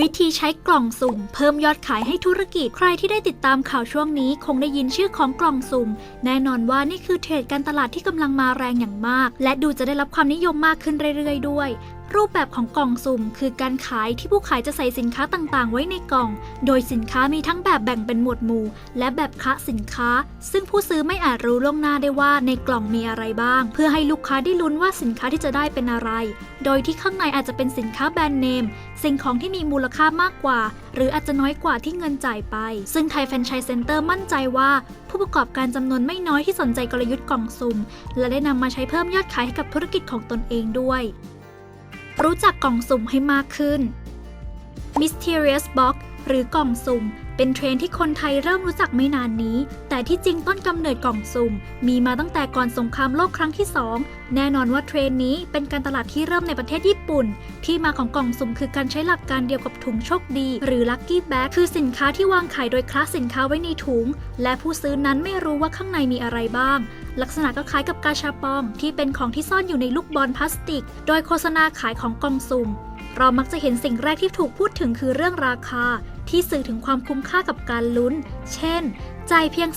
วิธีใช้กล่องสุ่ม เพิ่มยอดขายให้ธุรกิจใครที่ได้ติดตามข่าวช่วงนี้ คงได้ยินชื่อของกล่องสุ่ม แน่นอนว่านี่คือเทรดการตลาดที่กำลังมาแรงอย่างมาก และดูจะได้รับความนิยมมากขึ้นเรื่อยๆด้วย รูปแบบของกล่องสุ่ม คือการขายที่ผู้ขายจะใส่สินค้าต่างๆ ไว้ในกล่อง โดยสินค้ามีทั้งแบบแบ่งเป็นหมวดหมู่ และแบบคะสินค้า ซึ่งผู้ซื้อไม่อาจรู้ล่วงหน้าได้ว่าในกล่องมีอะไรบ้าง เพื่อให้ลูกค้าได้ลุ้นว่าสินค้าที่จะได้เป็นอะไร โดยที่ข้างในอาจจะเป็นสินค้าแบรนด์เนม สิ่งของที่มีมูลค่ามากกว่า หรืออาจจะน้อยกว่าที่เงินจ่ายไป ซึ่งไทยแฟรนไชส์เซ็นเตอร์มั่นใจว่า ผู้ประกอบการจำนวนไม่น้อยที่สนใจกลยุทธ์กล่องสุ่ม และได้นำมาใช้เพิ่มยอดขายให้กับธุรกิจของตนเองด้วย รู้จักกล่องสุ่มให้มากขึ้น Mysterious Box หรือกล่องสุ่ม เป็นเทรนที่คนไทยเริ่มรู้จักไม่นานนี้ แต่ที่จริงต้นกำเนิดกล่องสุ่ม มีมาตั้งแต่ก่อนสงครามโลกครั้งที่ 2 แน่นอนว่าเทรนนี้เป็นการตลาดที่เริ่มในประเทศญี่ปุ่น ที่มาของกล่องสุ่มคือการใช้หลักการเดียวกับถุงโชคดี หรือ Lucky Bag คือสินค้าที่วางขายโดยคลาสสินค้าไว้ในถุง และผู้ซื้อนั้นไม่รู้ว่าข้างในมีอะไรบ้าง ลักษณะก็คล้ายกับกาชาปอง ที่เป็นของที่ซ่อนอยู่ในลูกบอลพลาสติก โดยโฆษณาขายของกล่องสุ่มเรามักจะเห็นสิ่งแรกที่ถูกพูดถึงคือเรื่องราคา ที่สื่อถึงความคุ้มค่ากับการลุ้น เช่น จ่ายเพียง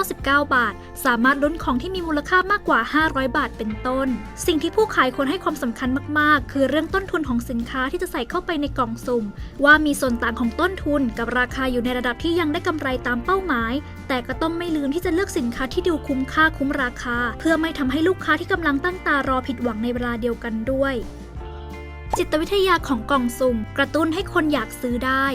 399 บาท สามารถลุ้นของที่มีมูลค่ามากกว่า 500 บาทเป็นต้น สิ่งที่ผู้ขายควรให้ความสำคัญมาก ๆ คือเรื่องต้นทุนของสินค้าที่จะใส่เข้าไปในกล่องสุ่ม ว่ามีส่วนต่างของต้นทุนกับราคาอยู่ในระดับที่ยังได้กำไรตามเป้าหมาย แต่ก็ต้องไม่ลืมที่จะเลือกสินค้าที่ดูคุ้มค่าคุ้มราคา เพื่อไม่ทำให้ลูกค้าที่กำลังตั้งตารอผิดหวังในเวลาเดียวกันด้วยจิตวิทยาของกล่องสุ่ม กระตุ้นให้คนอยากซื้อได้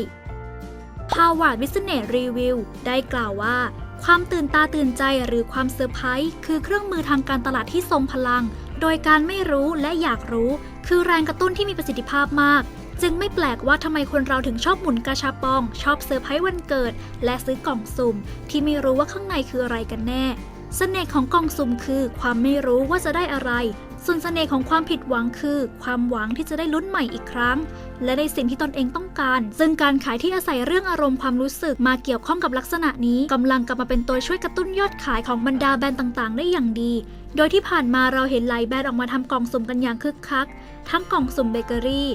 Harvard Business Review ได้กล่าวว่า ความตื่นตาตื่นใจหรือความเซอร์ไพรส์คือเครื่องมือทางการตลาดที่ทรงพลัง โดยการไม่รู้และอยากรู้ คือแรงกระตุ้นที่มีประสิทธิภาพมาก จึงไม่แปลกว่าทำไมคนเราถึงชอบหมุนกาชาปอง ชอบเซอร์ไพรส์วันเกิด และซื้อกล่องสุ่ม ที่ไม่รู้ว่าข้างในคืออะไรกันแน่เสน่ห์ของกล่องสุ่มคือ ความไม่รู้ว่าจะได้อะไร ส่วนเสน่ห์ของความผิดหวังคือ ความหวังที่จะได้ลุ้นใหม่อีกครั้ง และในสิ่งที่ตนเองต้องการ ซึ่งการขายที่อาศัยเรื่องอารมณ์ความรู้สึกมาเกี่ยวข้องกับลักษณะนี้กำลังกลับมาเป็นตัวช่วยกระตุ้นยอดขายของบรรดาแบรนด์ต่างๆ ได้อย่างดี โดยที่ผ่านมาเราเห็นหลายแบรนด์ออกมาทำกล่องสุ่มกันอย่างคึกคัก ทั้งกล่องสุ่มเบเกอรี่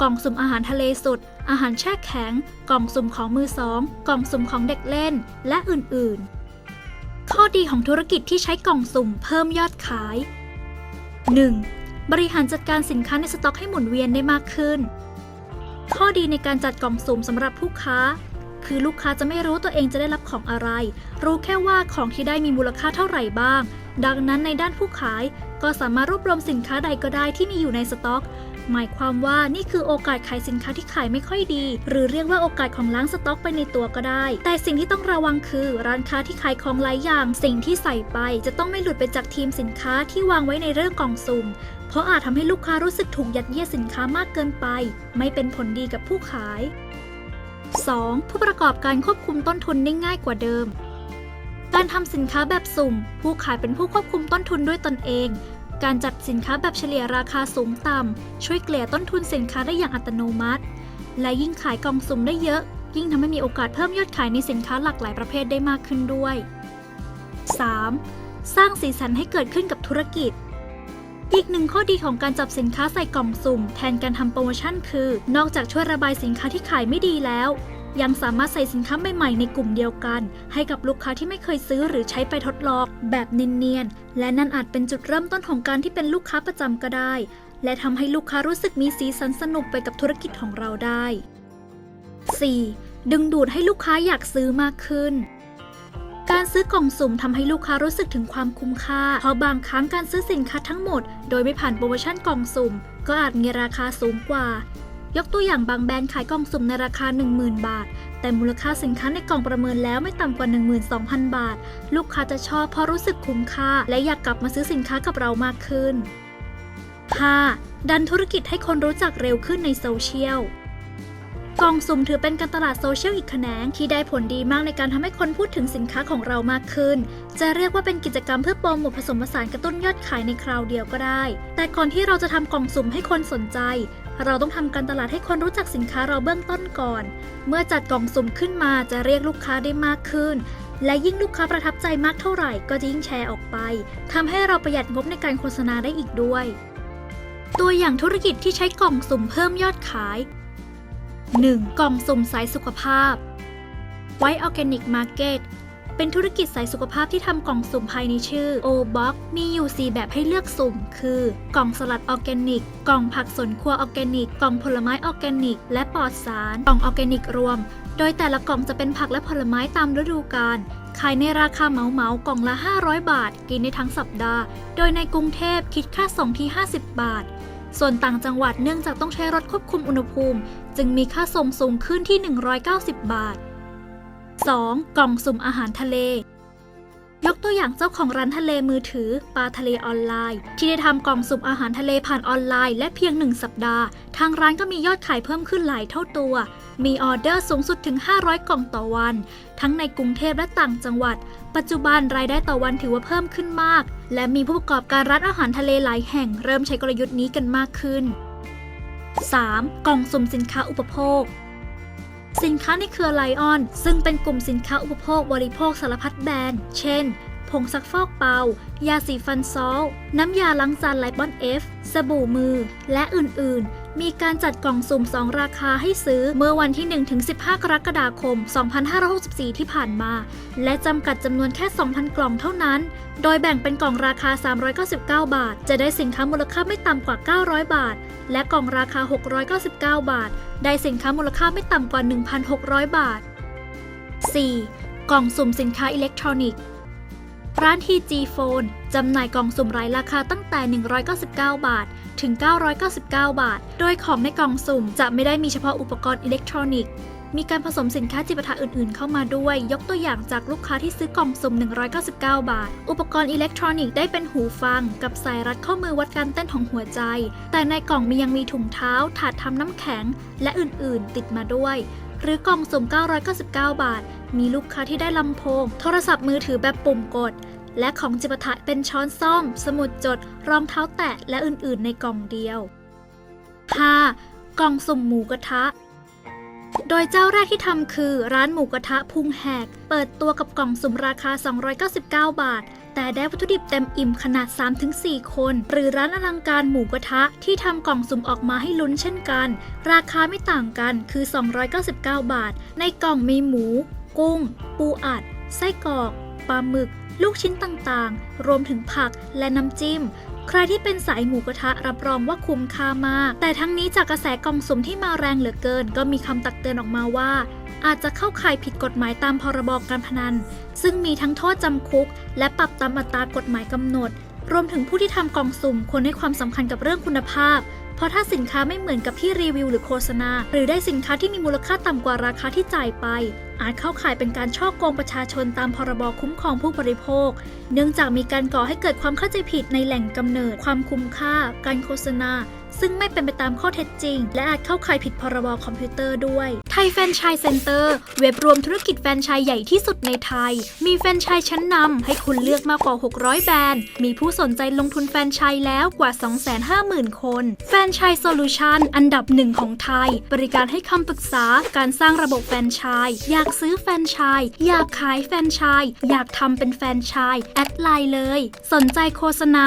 กล่องสุ่มอาหารทะเลสด อาหารแช่แข็ง กล่องสุ่มของมือสอง กล่องสุ่มของเด็กเล่น และอื่นๆ ข้อดีของธุรกิจที่ใช้กล่องสุ่มเพิ่มยอดขาย 1. บริหารจัดการสินค้าในสต็อกให้หมุนเวียนได้มากขึ้น ข้อดีในการจัดกล่องสุ่มสำหรับผู้ค้า คือลูกค้าจะไม่รู้ตัวเองจะได้รับของอะไร รู้แค่ว่าของที่ได้มีมูลค่าเท่าไหร่บ้าง ดังนั้นในด้านผู้ขายก็สามารถรวบรวมสินค้าใดก็ได้ที่มีอยู่ในสต็อก หมายความว่านี่คือโอกาสขายสินค้าที่ขายไม่ค่อยดี หรือเรียกว่าโอกาสของล้างสต็อกไปในตัวก็ได้ แต่สิ่งที่ต้องระวังคือ ร้านค้าที่ขายของหลายอย่าง สิ่งที่ใส่ไป จะต้องไม่หลุดไปจากทีมสินค้าที่วางไว้ในเรื่องกล่องสุ่มเพราะอาจทำให้ลูกค้ารู้สึกถูกยัดเยียดสินค้ามากเกินไป ไม่เป็นผลดีกับผู้ขาย 2. ผู้ประกอบการควบคุมต้นทุนได้ง่ายกว่าเดิม การทำสินค้าแบบสุ่ม ผู้ขายเป็นผู้ควบคุมต้นทุนด้วยตนเอง การจัดสินค้าแบบเฉลี่ยราคาสูงต่ำ ช่วยเกลี่ยต้นทุนสินค้าได้อย่างอัตโนมัติ และยิ่งขายกล่องสุ่มได้เยอะ ยิ่งทำให้มีโอกาสเพิ่มยอดขายในสินค้าหลากหลายประเภทได้มากขึ้นด้วย 3. สร้างสีสันให้เกิดขึ้นกับธุรกิจ อีกหนึ่งข้อดีของการจับสินค้าใส่กล่องสุ่ม แทนการทำโปรโมชั่นคือ นอกจากช่วยระบายสินค้าที่ขายไม่ดีแล้ว ยังสามารถใส่สินค้าใหม่ๆในกลุ่มเดียวกัน ให้กับลูกค้าที่ไม่เคยซื้อหรือใช้ไปทดลองแบบเนียนๆ และนั่นอาจเป็นจุดเริ่มต้นของการที่เป็นลูกค้าประจำก็ได้ และทำให้ลูกค้ารู้สึกมีสีสันสนุกไปกับธุรกิจของเราได้ 4. ดึงดูดให้ลูกค้าอยากซื้อมากขึ้นการซื้อกล่องสุ่มทำให้ลูกค้ารู้สึกถึงความคุ้มค่า เพราะบางครั้งการซื้อสินค้าทั้งหมด โดยไม่ผ่านโปรโมชั่นกล่องสุ่ม ก็อาจมีราคาสูงกว่า ยกตัวอย่างบางแบรนด์ขายกล่องสุ่มในราคา 10,000 บาท แต่มูลค่าสินค้าในกล่องประเมินแล้วไม่ต่ำกว่า 12,000 บาท ลูกค้าจะชอบเพราะรู้สึกคุ้มค่า และอยากกลับมาซื้อสินค้ากับเรามากขึ้น 5. ดันธุรกิจให้คนรู้จักเร็วขึ้นในโซเชียลกล่องสุ่มถือเป็นการตลาดโซเชียลอีกแขนงที่ได้ผลดีมากในการทำให้คนพูดถึงสินค้าของเรามากขึ้น จะเรียกว่าเป็นกิจกรรมเพื่อโปรโมทผสมผสานกระตุ้นยอดขายในคราวเดียวก็ได้ แต่ก่อนที่เราจะทำกล่องสุ่มให้คนสนใจ เราต้องทำการตลาดให้คนรู้จักสินค้าเราเบื้องต้นก่อน เมื่อจัดกล่องสุ่มขึ้นมาจะเรียกลูกค้าได้มากขึ้น และยิ่งลูกค้าประทับใจมากเท่าไหร่ ก็จะยิ่งแชร์ออกไปทำให้เราประหยัดงบในการโฆษณาได้อีกด้วย ตัวอย่างธุรกิจที่ใช้กล่องสุ่มเพิ่มยอดขาย 1. กล่องสุ่มสายสุขภาพ White Organic Market เป็นธุรกิจสายสุขภาพที่ทำกล่องสุ่มภายในชื่อ O Box มีอยู่ 4 แบบให้เลือกสุ่ม คือ กล่องสลัดออร์แกนิก กล่องผักสวนครัวออร์แกนิก กล่องผลไม้ออร์แกนิก และปลอดสาร กล่องออร์แกนิกรวม โดยแต่ละกล่องจะเป็นผักและผลไม้ตามฤดูกาล ขายในราคาเหมาเหมากล่องละ 500 บาท กินได้ทั้งสัปดาห์ โดยในกรุงเทพคิดค่าส่งที่ 50 บาท ส่วนต่างจังหวัดเนื่องจากต้องใช้รถควบคุมอุณหภูมิ จึงมีค่าส่งสูงขึ้นที่ 190 บาท 2. กล่องสุ่มอาหารทะเล ยกตัวอย่างเจ้าของร้านทะเลมือถือปลาทะเลออนไลน์ ที่ได้ทำกล่องสุ่มอาหารทะเลผ่านออนไลน์ และเพียงหนึ่งสัปดาห์ ทางร้านก็มียอดขายเพิ่มขึ้นหลายเท่าตัว มีออเดอร์สูงสุดถึง 500 กล่องต่อวัน ทั้งในกรุงเทพและต่างจังหวัด ปัจจุบันรายได้ต่อวันถือว่าเพิ่มขึ้นมาก และมีผู้ประกอบการร้านอาหารทะเลหลายแห่ง เริ่มใช้กลยุทธ์นี้กันมากขึ้น 3. กล่องสุ่มสินค้าอุปโภค สินค้าในเครือไลออน ซึ่งเป็นกลุ่มสินค้าอุปโภคบริโภคสารพัดแบรนด์ เช่น ผงซักฟอกเปา ยาสีฟันซอล น้ำยาล้างจานไลปอนเอฟ สบู่มือ และอื่น ๆ มีการจัดกล่องสุ่ม 2 ราคาให้ซื้อเมื่อวันที่ 1-15 กรกฎาคม 2564 ที่ผ่านมา และจำกัดจำนวนแค่ 2,000 กล่องเท่านั้น โดยแบ่งเป็นกล่องราคา 399 บาท จะได้สินค้ามูลค่าไม่ต่ำกว่า 900 บาท และกล่องราคา 699 บาท ได้สินค้ามูลค่าไม่ต่ำกว่า 1,600 บาท 4. กล่องสุ่มสินค้าอิเล็กทรอนิกส์ร้าน TG Phone จำหน่ายกล่องสุ่มรายราคาตั้งแต่ 199 บาท ถึง 999 บาท โดยของในกล่องสุ่มจะไม่ได้มีเฉพาะอุปกรณ์อิเล็กทรอนิกส์ มีการผสมสินค้าจิปาถะอื่น ๆ เข้ามาด้วย ยกตัวอย่างจากลูกค้าที่ซื้อกล่องสุ่ม 199 บาท อุปกรณ์อิเล็กทรอนิกส์ได้เป็นหูฟัง กับสายรัดข้อมือวัดการเต้นของหัวใจ แต่ในกล่องมียังมีถุงเท้า ถาดทำน้ำแข็ง และอื่น ๆ ติดมาด้วยหรือกล่องสุ่ม 999 บาท มีลูกค้าที่ได้ลำโพง โทรศัพท์มือถือแบบปุ่มกด และของจิปาถะเป็นช้อนซ่อม สมุดจด รองเท้าแตะ และอื่นๆ ในกล่องเดียว 5. กล่องสุ่มหมูกระทะ โดยเจ้าแรกที่ทำคือร้านหมูกระทะพุงแหก เปิดตัวกับกล่องสุ่มราคา 299 บาท แต่ได้วัตถุดิบเต็มอิ่มขนาด 3-4 คน หรือร้านอลังการหมูกระทะที่ทำกล่องสุ่มออกมาให้ลุ้นเช่นกัน ราคาไม่ต่างกันคือ 299 บาท ในกล่องมีหมู กุ้ง ปูอัด ไส้กรอก ปลาหมึก ลูกชิ้นต่างๆ รวมถึงผักและน้ำจิ้ม ใครที่เป็นสายหมูกระทะรับรองว่าคุ้มค่ามาก แต่ทั้งนี้จากกระแสกล่องสุ่มที่มาแรงเหลือเกิน ก็มีคำตักเตือนออกมาว่า อาจจะเข้าข่ายผิดกฎหมายตามพรบการพนัน ซึ่งมีทั้งโทษจำคุก และปรับตามอัตรากฎหมายกำหนด รวมถึงผู้ที่ทำกล่องสุ่มควรให้ความสำคัญกับเรื่องคุณภาพเพราะถ้าสินค้าไม่เหมือนกับที่รีวิวหรือโฆษณา หรือได้สินค้าที่มีมูลค่าต่ำกว่าราคาที่จ่ายไป อาจเข้าข่ายเป็นการช่อโกงประชาชนตามพรบคุ้มครองผู้บริโภค เนื่องจากมีการก่อให้เกิดความเข้าใจผิดในแหล่งกำเนิด ความคุ้มค่า การโฆษณาซึ่งไม่เป็นไปตามข้อเท็จจริง และอาจเข้าข่ายผิดพรบคอมพิวเตอร์ด้วย ไทยแฟนชส์เซ็นเตอร์เว็บรวมธุรกิจแฟนชส์ใหญ่ที่สุดในไทย มีแฟนชส์ชั้นนำให้คุณเลือกมากกว่า 600 แบรนด์ มีผู้สนใจลงทุนแฟนชส์แล้วกว่า 250,000 คน แฟนชส์โซลูชันอันดับหนึ่งของไทย บริการให้คำปรึกษาการสร้างระบบแฟนชส์อยากซื้อแฟนชส์อยากขายแฟนชส์อยากทำเป็นแฟนชส์แอดไลน์เลย สนใจโฆษณา